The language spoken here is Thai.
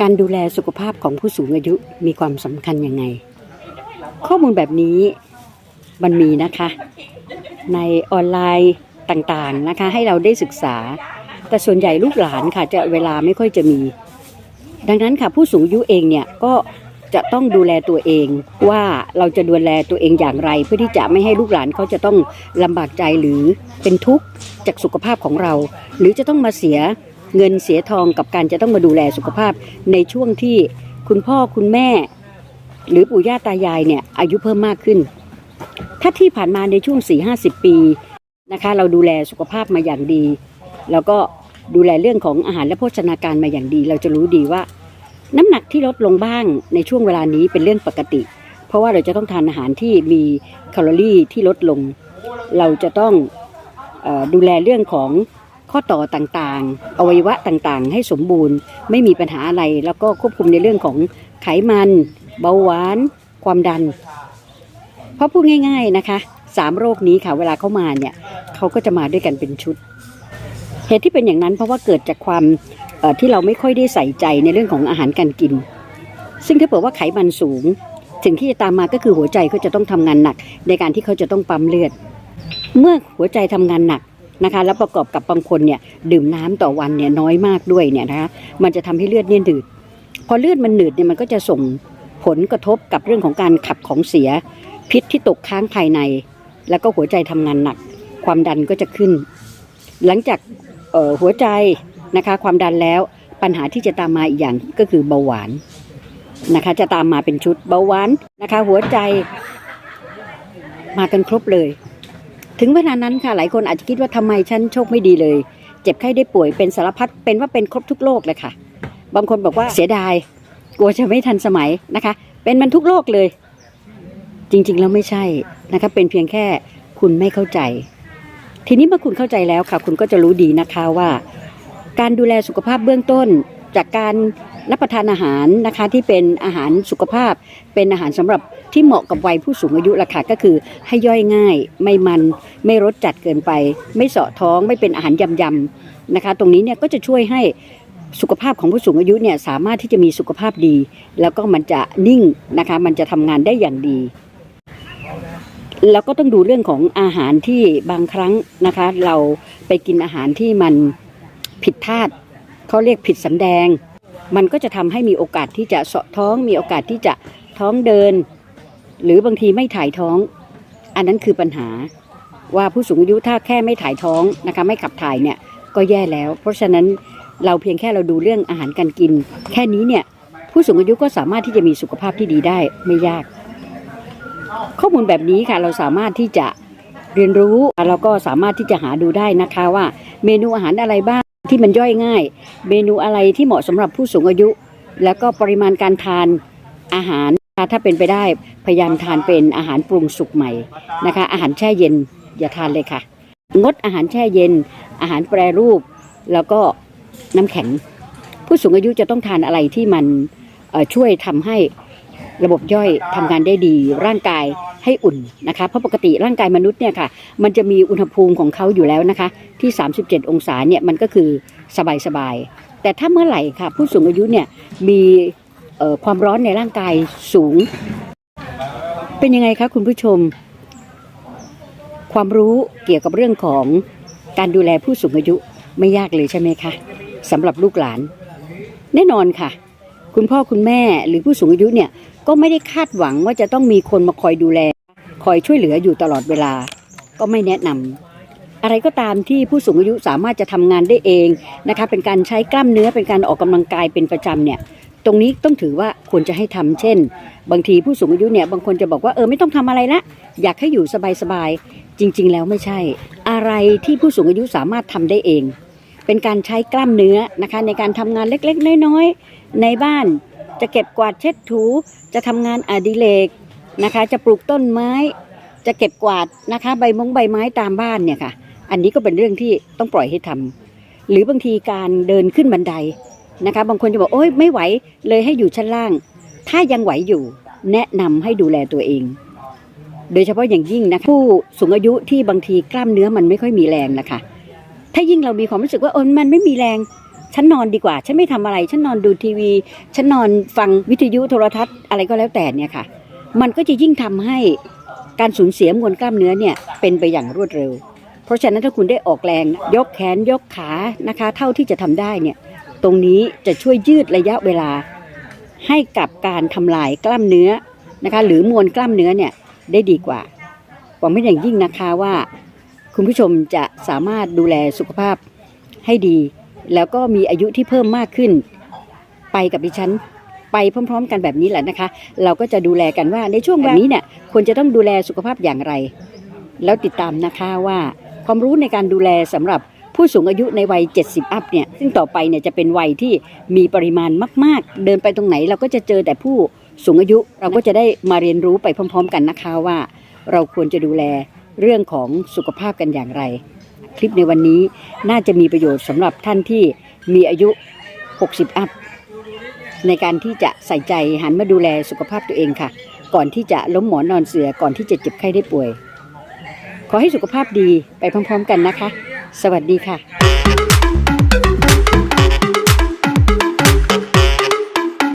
การดูแลสุขภาพของผู้สูงอายุมีความสำคัญยังไง ข้อมูลแบบนี้มันมีนะคะ ในออนไลน์ต่างๆนะคะ ให้เราได้ศึกษา แต่ส่วนใหญ่ลูกหลานค่ะจะเวลาไม่ค่อยจะมี ดังนั้นค่ะผู้สูงอายุเองเนี่ยก็จะต้องดูแลตัวเองว่าเราจะดูแลตัวเองอย่างไร เพื่อที่จะไม่ให้ลูกหลานเขาจะต้องลำบากใจหรือเป็นทุกข์จากสุขภาพของเรา หรือจะต้องมาเสีย เงินเสียทองกับการจะต้องมาดูแลสุขภาพในช่วงที่คุณพ่อคุณแม่ หรือปู่ย่าตายายเนี่ยอายุเพิ่มมากขึ้น ถ้าที่ผ่านมาในช่วง 4-50 ปีนะคะเราดูแลสุขภาพมาอย่างดี แล้วก็ดูแลเรื่องของอาหารและโภชนาการมาอย่างดี เราจะรู้ดีว่า น้ำหนักที่ลดลงบ้างในช่วงเวลานี้เป็นเรื่องปกติ เพราะว่าเราจะต้องทานอาหารที่มีแคลอรี่ที่ลดลง เราจะต้องอดูแลเรื่องของ ข้อต่อต่างๆ อวัยวะต่างๆ ให้สมบูรณ์ ไม่มีปัญหาอะไร แล้วก็ควบคุมในเรื่องของไขมัน เบาหวาน ความดัน เพราะพูดง่าย ๆนะคะสามโรคนี้ค่ะ เวลาเขามาเนี่ยเขาก็จะมาด้วยกันเป็นชุด เหตุที่เป็นอย่างนั้นเพราะว่าเกิดจากความที่เราไม่ค่อยได้ใส่ใจในเรื่องของอาหารการกิน ซึ่งถ้าเผื่อว่าไขมันสูงสิ่งที่จะตามมาก็คือหัวใจเขาจะต้องทำงานหนัก ในการที่เขาจะต้องปั๊มเลือด เมื่อหัวใจทำงานหนัก นะคะ แล้วประกอบกับบางคนเนี่ยดื่มน้ำต่อวันเนี่ยน้อยมากด้วยเนี่ยนะคะมันจะทำให้เลือดเนี่ยหนืด พอเลือดมันหนืดเนี่ยมันก็จะส่งผลกระทบกับเรื่องของการขับของเสีย พิษที่ตกค้างภายใน แล้วก็หัวใจทำงานหนัก ความดันก็จะขึ้น หลังจากออหัวใจนะคะความดันแล้วปัญหาที่จะตามมาอีกอย่างก็คือเบาหวานนะคะ จะตามมาเป็นชุดเบาหวานนะคะ หัวใจมากันครบเลย ถึงเวลานั้นค่ะหลายคนอาจจะคิดว่าทำไมฉันโชคไม่ดีเลย เจ็บไข้ได้ป่วยเป็นสารพัดเป็นว่าเป็นครบทุกโรคเลยค่ะ บางคนบอกว่าเสียดาย กลัวจะไม่ทันสมัยนะคะ เป็นมันทุกโรคเลย จริงๆแล้วไม่ใช่นะคะเป็นเพียงแค่คุณไม่เข้าใจ ทีนี้เมื่อคุณเข้าใจแล้วค่ะ คุณก็จะรู้ดีนะคะว่า การดูแลสุขภาพเบื้องต้น จากการ รับประทานอาหารนะคะที่เป็นอาหารสุขภาพ เป็นอาหารสำหรับที่เหมาะกับวัยผู้สูงอายุละค่ะก็คือให้ย่อยง่าย ไม่มันไม่รสจัดเกินไป ไม่เสาะท้องไม่เป็นอาหารยำๆนะคะ ตรงนี้เนี่ยก็จะช่วยให้สุขภาพของผู้สูงอายุเนี่ยสามารถที่จะมีสุขภาพดี แล้วก็มันจะนิ่งนะคะมันจะทำงานได้อย่างดี แล้วก็ต้องดูเรื่องของอาหารที่บางครั้งนะคะ เราไปกินอาหารที่มันผิดธาตุเขาเรียกผิดสำแดง มันก็จะทำให้มีโอกาสที่จะเสาะท้อง มีโอกาสที่จะท้องเดิน หรือบางทีไม่ถ่ายท้อง อันนั้นคือปัญหาว่าผู้สูงอายุถ้าแค่ไม่ถ่ายท้องนะคะไม่ขับถ่ายเนี่ยก็แย่แล้ว เพราะฉะนั้นเราเพียงแค่เราดูเรื่องอาหารการกิน แค่นี้เนี่ยผู้สูงอายุก็สามารถที่จะมีสุขภาพที่ดีได้ไม่ยาก ข้อมูลแบบนี้ค่ะเราสามารถที่จะเรียนรู้แล้วก็สามารถที่จะหาดูได้นะคะว่าเมนูอาหารอะไรบ้าง ที่มันย่อยง่าย เมนูอะไรที่เหมาะสำหรับผู้สูงอายุ แล้วก็ปริมาณการทานอาหารถ้าเป็นไปได้พยายามทานเป็นอาหารปรุงสุกใหม่นะคะ อาหารแช่เย็นอย่าทานเลยค่ะ งดอาหารแช่เย็น อาหารแปรรูป แล้วก็น้ำแข็ง ผู้สูงอายุจะต้องทานอะไรที่มันช่วยทำให้ระบบย่อยทำงานได้ดี ร่างกาย ให้อุ่นนะคะ เพราะปกติร่างกายมนุษย์เนี่ยค่ะมันจะมีอุณหภูมิของเขาอยู่แล้วนะคะ ที่ 37 องศาเนี่ยมันก็คือสบายๆแต่ถ้าเมื่อไหร่ค่ะ ผู้สูงอายุเนี่ยมีความร้อนในร่างกายสูง เป็นยังไงคะคุณผู้ชม ความรู้เกี่ยวกับเรื่องของการดูแลผู้สูงอายุไม่ยากเลยใช่ไหมคะสำหรับลูกหลาน แน่นอนค่ะ คุณพ่อคุณแม่หรือผู้สูงอายุเนี่ยก็ไม่ได้คาดหวังว่าจะต้องมีคนมาคอยดูแล คอยช่วยเหลืออยู่ตลอดเวลา ก็ไม่แนะนำอะไรก็ตามที่ผู้สูงอายุสามารถจะทำงานได้เองนะคะ เป็นการใช้กล้ามเนื้อเป็นการออกกำลังกายเป็นประจำเนี่ยตรงนี้ต้องถือว่าควรจะให้ทำเช่น บางทีผู้สูงอายุเนี่ยบางคนจะบอกว่าเออไม่ต้องทำอะไรละอยากให้อยู่สบายๆจริง ๆ แล้วไม่ใช่ อะไรที่ผู้สูงอายุสามารถทำได้เอง เป็นการใช้กล้ามเนื้อนะคะ ในการทำงานเล็กๆ น้อยๆในบ้านจะเก็บกวาดเช็ดถู จะทำงานอดิเรก นะคะ จะปลูกต้นไม้ จะเก็บกวาดนะคะ ใบมงใบไม้ตามบ้านเนี่ยค่ะ อันนี้ก็เป็นเรื่องที่ต้องปล่อยให้ทำหรือบางทีการเดินขึ้นบันไดนะคะ บางคนจะบอกโอ๊ยไม่ไหวเลยให้อยู่ชั้นล่าง ถ้ายังไหวอยู่แนะนำให้ดูแลตัวเอง โดยเฉพาะอย่างยิ่งนะคะผู้สูงอายุที่บางทีกล้ามเนื้อมันไม่ค่อยมีแรงนะคะ ถ้ายิ่งเรามีความรู้สึกว่าเออมันไม่มีแรงฉันนอนดีกว่า ฉันไม่ทำอะไร ฉันนอนดูทีวี ฉันนอนฟังวิทยุโทรทัศน์อะไรก็แล้วแต่เนี่ยค่ะ มันก็จะยิ่งทำให้การสูญเสียมวลกล้ามเนื้อเนี่ยเป็นไปอย่างรวดเร็ว เพราะฉะนั้นถ้าคุณได้ออกแรงยกแขนยกขานะคะ เท่าที่จะทำได้เนี่ยตรงนี้จะช่วยยืดระยะเวลา ให้กับการทำลายกล้ามเนื้อนะคะ หรือมวลกล้ามเนื้อเนี่ยได้ดีกว่าหวังเป็นอย่างยิ่งนะคะว่า คุณผู้ชมจะสามารถดูแลสุขภาพให้ดี แล้วก็มีอายุที่เพิ่มมากขึ้น ไปกับดิฉัน ไปพร้อม ๆ กันแบบนี้แหละนะคะ เราก็จะดูแลกันว่าในช่วงแบบนี้เนี่ยควรจะต้องดูแลสุขภาพอย่างไร แล้วติดตามนะคะว่าความรู้ในการดูแลสำหรับผู้สูงอายุในวัย 70 อัพเนี่ย ซึ่งต่อไปเนี่ยจะเป็นวัยที่มีปริมาณมาก ๆ เดินไปตรงไหนเราก็จะเจอแต่ผู้สูงอายุเราก็จะได้มาเรียนรู้ไปพร้อม ๆ กันนะคะว่า เราควรจะดูแลเรื่องของสุขภาพกันอย่างไร คลิปในวันนี้น่าจะมีประโยชน์สำหรับท่านที่มีอายุ 60 อัพ ในการที่จะใส่ใจหันมาดูแลสุขภาพตัวเองค่ะ ก่อนที่จะล้มหมอนนอนเสือก่อนที่จะเจ็บไข้ได้ป่วย ขอให้สุขภาพดีไปพร้อมๆกันนะคะ สวัสดีค่ะ